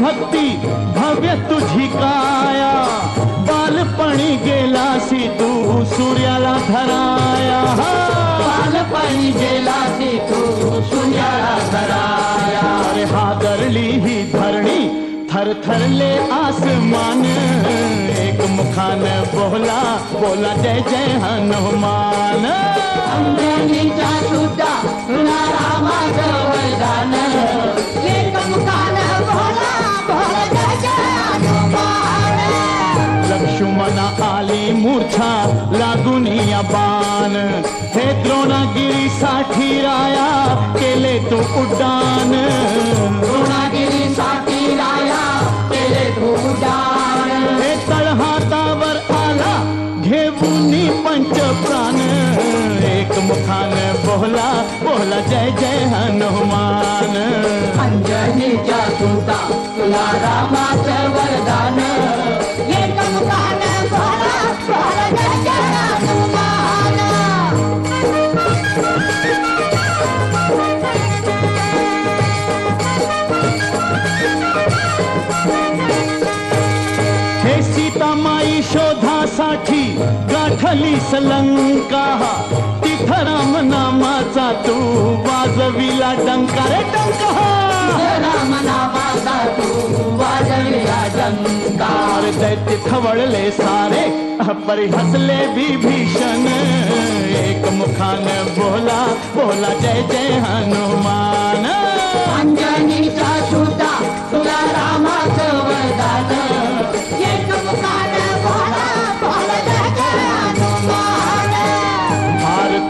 भक्ती भव्य तुझी काया बालपणी गेलासी तू सूर्याला धराया। बालपणी गेला ती तू शून्याला धराया। अरे हादरली ही धरणी थरथरले आसमान। एक मुखान बोला बोला जय जय हनुमान। रामाचं वरदान बाण हे द्रोणागिरीसाठी राया केले तू उड्डाण द्रोणागिरीसाठी राया केले तू उड्डाण हे तळहातावर आला घेऊन पंच प्राण। एक मुखान बोला बोला जय जय हनुमान। अंजनीच्या सुता तुला रामाचं शोधासाठी गाठली सलंका. तिथं राम नामाचा तू वाजविला डंका. रे डंका! राम नामाचा तू वाजविला डंका. दैत्य खवळले सारे परी हसले विभीषण. एक मुखान बोला बोला जय जय हनुमान.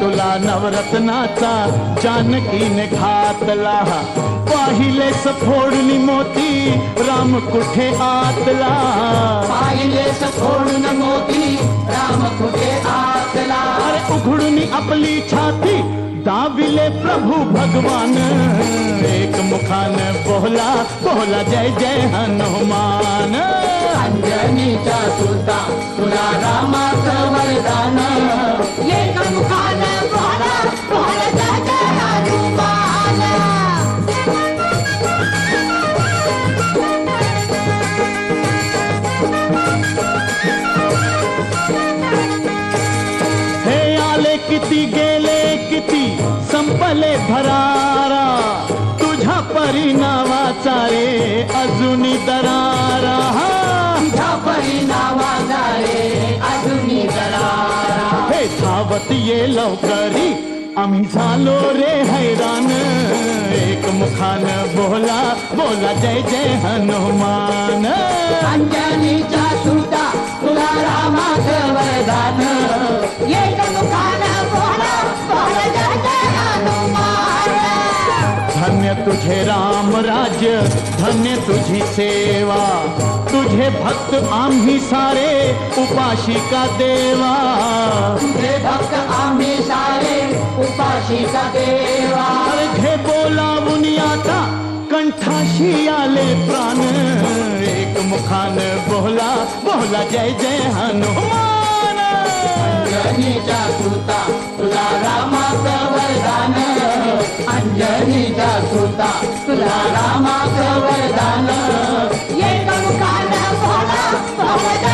तुला नवरत्नाचा जानकीने घातला पाहिले सफोडणी मोती राम कुठे आतला? पाहिले सोडून मोती राम कुठे आतला? अरे उघडून आपली छाती दाविले प्रभु भगवान. एक मुखान बोला बोला जय जय हनुमान. अंजनीचा सुता तुला रामाचं वरदान. अजूनी दरारा अजुनी दरारा। हे धावत ये लवकरी आम्ही झालो रे हैरान। एक मुखान बोला बोला जय जय हनुमान। अंजनीचा तुझे राम राज्य धन्य तुझी सेवा। तुझे भक्त आम्ही सारे उपाशी का देवा। तुझे भक्त आम्ही सारे उपाशी का देवा। अरे घे बोलावून आता कंठाशी आले प्राण। एक मुखान बोला बोला जय जय हनुमान। रामाचं वरदान. एक मुखान बोला बोला जय जय